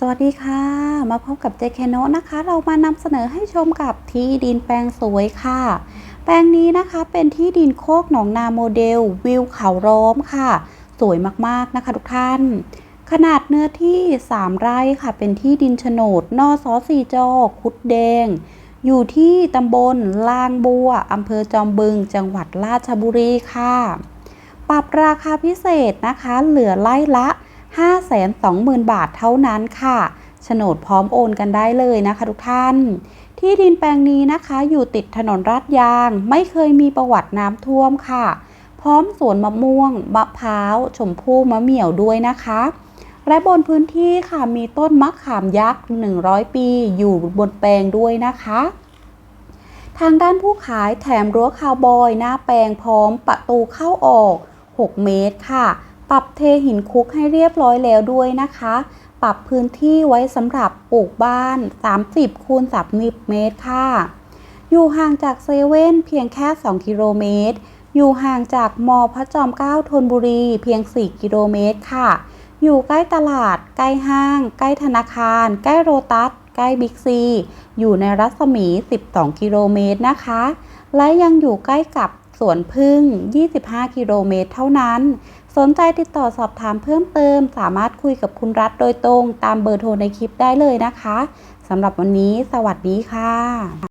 สวัสดีค่ะ มาพบกับเจแคนโนะนะคะ เรามานำเสนอให้ชมกับที่ดินแปลงสวยค่ะ แปลงนี้นะคะเป็นที่ดินโคกหนองนาโมเดล วิวเขาร้อมค่ะ สวยมากๆนะคะทุกท่าน ขนาดเนื้อที่ 3 ไร่ค่ะ เป็นที่ดินโฉนดนอสอสีจอคุดแดง อยู่ที่ตำบลลางบัวอำเภอจอมบึง จังหวัดราชบุรีค่ะ ปรับราคาพิเศษนะคะ เหลือไร่ละ 520,000 บาทเท่านั้นค่ะโฉนดพร้อมโอนกันได้เลยนะคะทุกท่าน ที่ดินแปลงนี้นะคะ อยู่ติดถนนลาดยาง ไม่เคยมีประวัติน้ำท่วมค่ะ พร้อมสวนมะม่วง มะพร้าวชมพู่มะเหมี่ยวด้วยนะคะ และบนพื้นที่ค่ะมีต้นมะขามยักษ์ 100 ปี อยู่บนแปลงด้วยนะคะทางด้านผู้ขายแถมรั้วคาวบอย หน้าแปลงพร้อมประตูเข้าออก 6 เมตรค่ะ ปรับเทหินคุกให้เรียบร้อยแล้วด้วยนะคะ ปรับพื้นที่ไว้สำหรับปลูกบ้าน 30คูณ30เมตรค่ะ อยู่ห่างจากเซเว่นเพียงแค่ 2 กิโลเมตร อยู่ห่างจากมอพระจอมเกล้าธนบุรีเพียง 4 กิโลเมตรค่ะ อยู่ใกล้ตลาด ใกล้ห้าง ใกล้ธนาคาร ใกล้โรตัส ใกล้บิ๊กซี อยู่ในรัศมี 12 กิโลเมตรนะคะ และยังอยู่ใกล้กับ สวนพึ่ง 25 กิโลเมตรเท่านั้น สนใจติดต่อสอบถามเพิ่มเติม สามารถคุยกับคุณรัฐโดยตรงตามเบอร์โทรในคลิปได้เลยนะคะสำหรับวันนี้ สวัสดีค่ะ